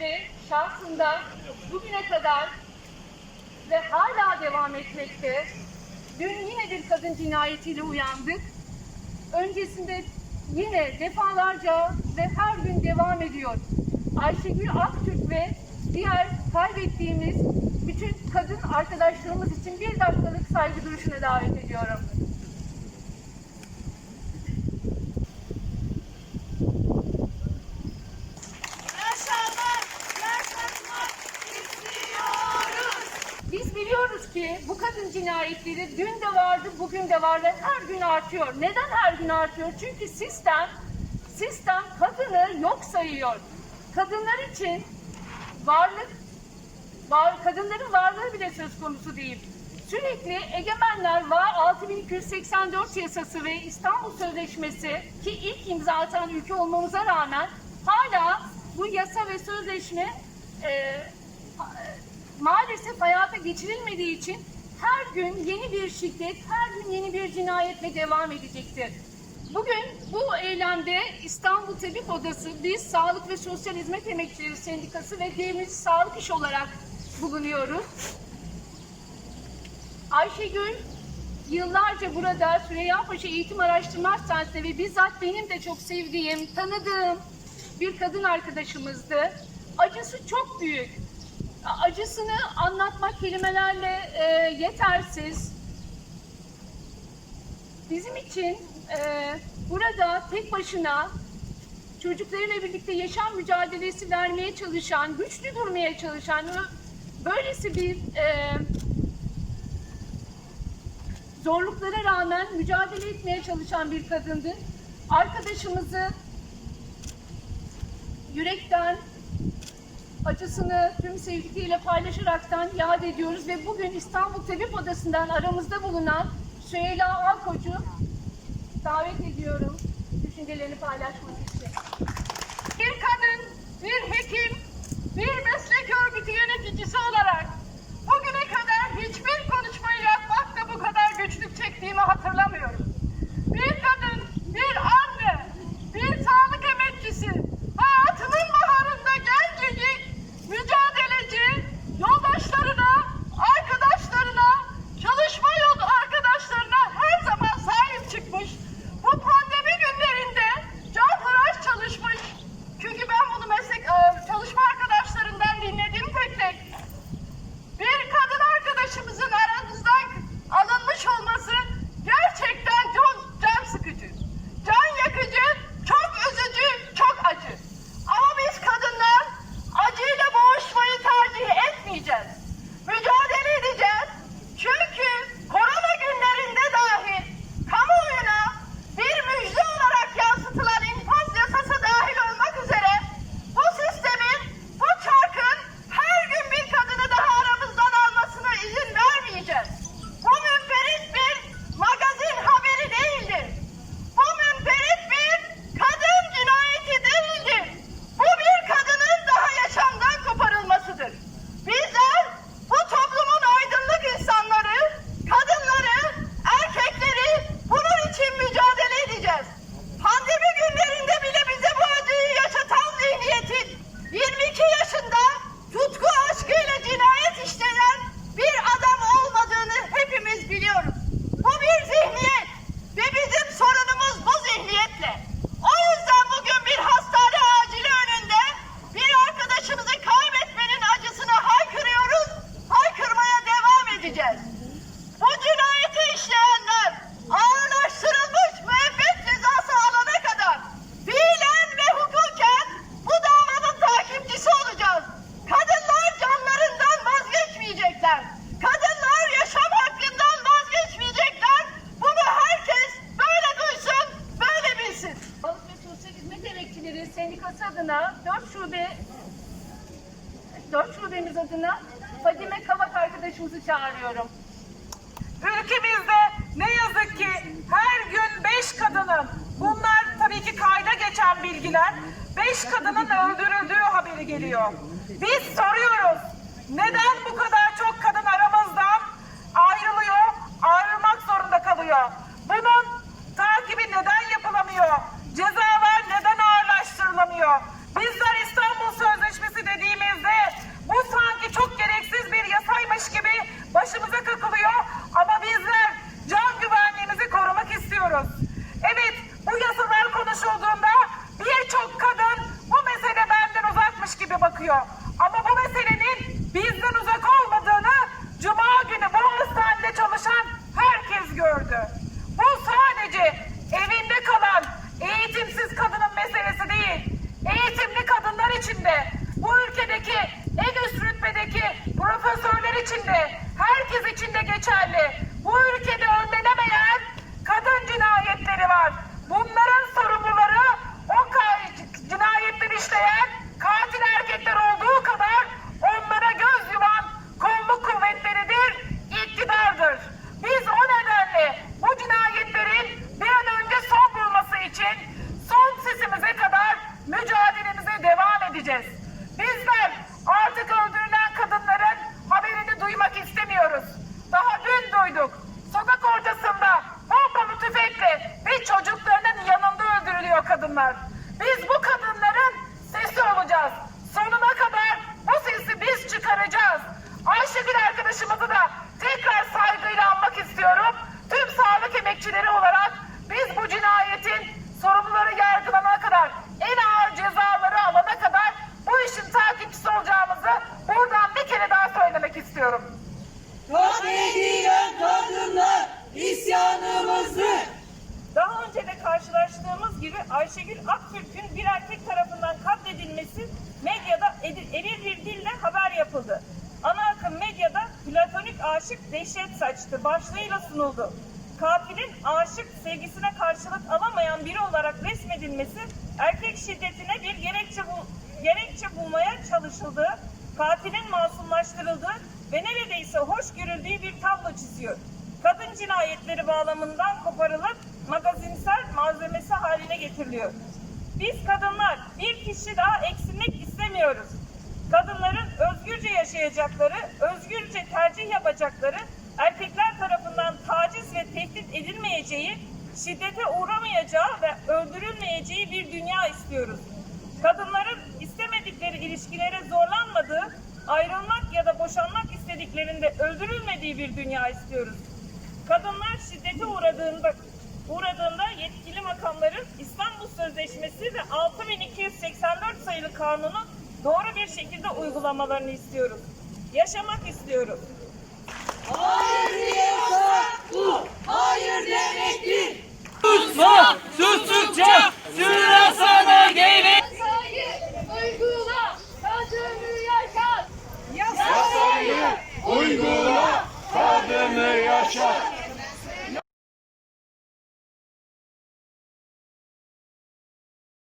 ve şahsında bugüne kadar ve hala devam etmekte. Dün yine bir kadın cinayetiyle uyandık. Öncesinde yine defalarca ve her gün devam ediyor. Ayşegül Aktürk ve diğer kaybettiğimiz bütün kadın arkadaşlarımız için bir dakikalık saygı duruşuna davet ediyorum. Yaşamak, yaşatmak istiyoruz. Biz biliyoruz ki bu kadın cinayetleri dün de vardı, bugün de var ve her gün artıyor. Neden her gün artıyor? Çünkü sistem, sistem kadını yok sayıyor. Kadınlar için varlık, var, kadınların varlığı bile söz konusu değil. Sürekli egemenler var 6284 yasası ve İstanbul Sözleşmesi ki ilk imza atan ülke olmamıza rağmen hala bu yasa ve sözleşme e, maalesef hayata geçirilmediği için her gün yeni bir şiddet, her gün yeni bir cinayetle devam edecektir. Bugün bu eylemde İstanbul Tabip Odası, biz Sağlık ve Sosyal Hizmet Emekçileri Sendikası ve Devrimci Sağlık İş olarak bulunuyoruz. Ayşegül yıllarca burada Süreyya Paşa Eğitim Araştırma Hastanesi'nde ve bizzat benim de çok sevdiğim, tanıdığım bir kadın arkadaşımızdı. Acısı çok büyük. Acısını anlatmak kelimelerle e, yetersiz. Bizim için e, burada tek başına çocuklarıyla birlikte yaşam mücadelesi vermeye çalışan, güçlü durmaya çalışan, böylesi bir e, zorluklara rağmen mücadele etmeye çalışan bir kadındı. Arkadaşımızı yürekten acısını tüm sevdikleriyle paylaşaraktan yad ediyoruz ve bugün İstanbul Tabip Odası'ndan aramızda bulunan Süheyla Alkoç'u davet ediyorum düşüncelerini paylaşmak için. Bir kadın, bir hekim, bir meslek örgütü yöneticisi olarak bugüne kadar hiçbir konuşmayı yapmakta bu kadar güçlük çektiğimi hatırlamıyorum. 4 şubemiz adına Fadime Kavak arkadaşımızı çağırıyorum. Ülkemizde ne yazık ki her gün beş kadının, bunlar tabii ki kayda geçen bilgiler, beş kadının öldürüldüğü haberi geliyor. Biz soruyoruz, neden bu kadar çok kadın aramızdan ayrılıyor, ayrılmak zorunda kalıyor? Bunun takibi neden yapılamıyor? Cezalar neden ağırlaştırılamıyor? Bizler İstanbul Sözleşmesi atıyor. Ama bu meselenin bizden uzak olmadığını Cuma günü bu hastanede çalışan herkes gördü. Bu sadece evinde kalan eğitimsiz kadının meselesi değil. Eğitimli kadınlar için de, bu ülkedeki en üst rütbedeki profesörler için de, herkes için de geçerli. Bu ülkede önlenemeyen kadın cinayetleri var. Bunların sorumluları o cinayetleri işleyen katil erkekler olduğu kadar onlara göz yuman kolluk kuvvetleridir, iktidardır. Biz o nedenle bu cinayetlerin bir an önce son bulması için son sesimize kadar mücadelemize devam edeceğiz. Bizler artık öldürülen kadınların haberini duymak istemiyoruz. Daha dün duyduk. Sokak ortasında pompalı tüfekle ve çocuklarının yanında öldürülüyor kadınlar. Biz bu kadınların sesi olacağız. Sonuna kadar bu sesi biz çıkaracağız. Ayşegül arkadaşımızı da tekrar saygıyla anmak istiyorum. Tüm sağlık emekçileri olarak biz bu cinayetin sorumluları yargılanana kadar, en ağır cezaları alana kadar bu işin takipçisi olacağımızı buradan bir kere daha söylemek istiyorum. Katledilen kadınlar isyanımızdır. Daha önce de karşılaştığımız gibi Ayşegül Aktürk'ün bir erkek tarafından katledilmesi medyada eril bir dille haber yapıldı. Ana akım medyada platonik aşık dehşet saçtı başlığıyla sunuldu. Katilin aşık sevgisine karşılık alamayan biri olarak resmedilmesi erkek şiddetine bir gerekçe, bul- gerekçe bulmaya çalışıldığı, katilin masumlaştırıldığı ve neredeyse hoş görüldüğü bir tablo çiziyor kadın cinayetleri bağlamından koparılıp magazinsel malzemesi haline getiriliyor. Biz kadınlar bir kişi daha eksilmek istemiyoruz. Kadınların özgürce yaşayacakları, özgürce tercih yapacakları, erkekler tarafından taciz ve tehdit edilmeyeceği, şiddete uğramayacağı ve öldürülmeyeceği bir dünya istiyoruz. Kadınların istemedikleri ilişkilere zorlanmadığı, ayrılmak ya da boşanmak istediklerinde öldürülmediği bir dünya istiyoruz. Kadınlar şiddete uğradığında uğradığında yetkili makamların İstanbul Sözleşmesi ve 6284 sayılı kanunu doğru bir şekilde uygulamalarını istiyoruz. Yaşamak istiyoruz. Hayır diyorsak bu, hayır demektir. Susma, sustukça sıra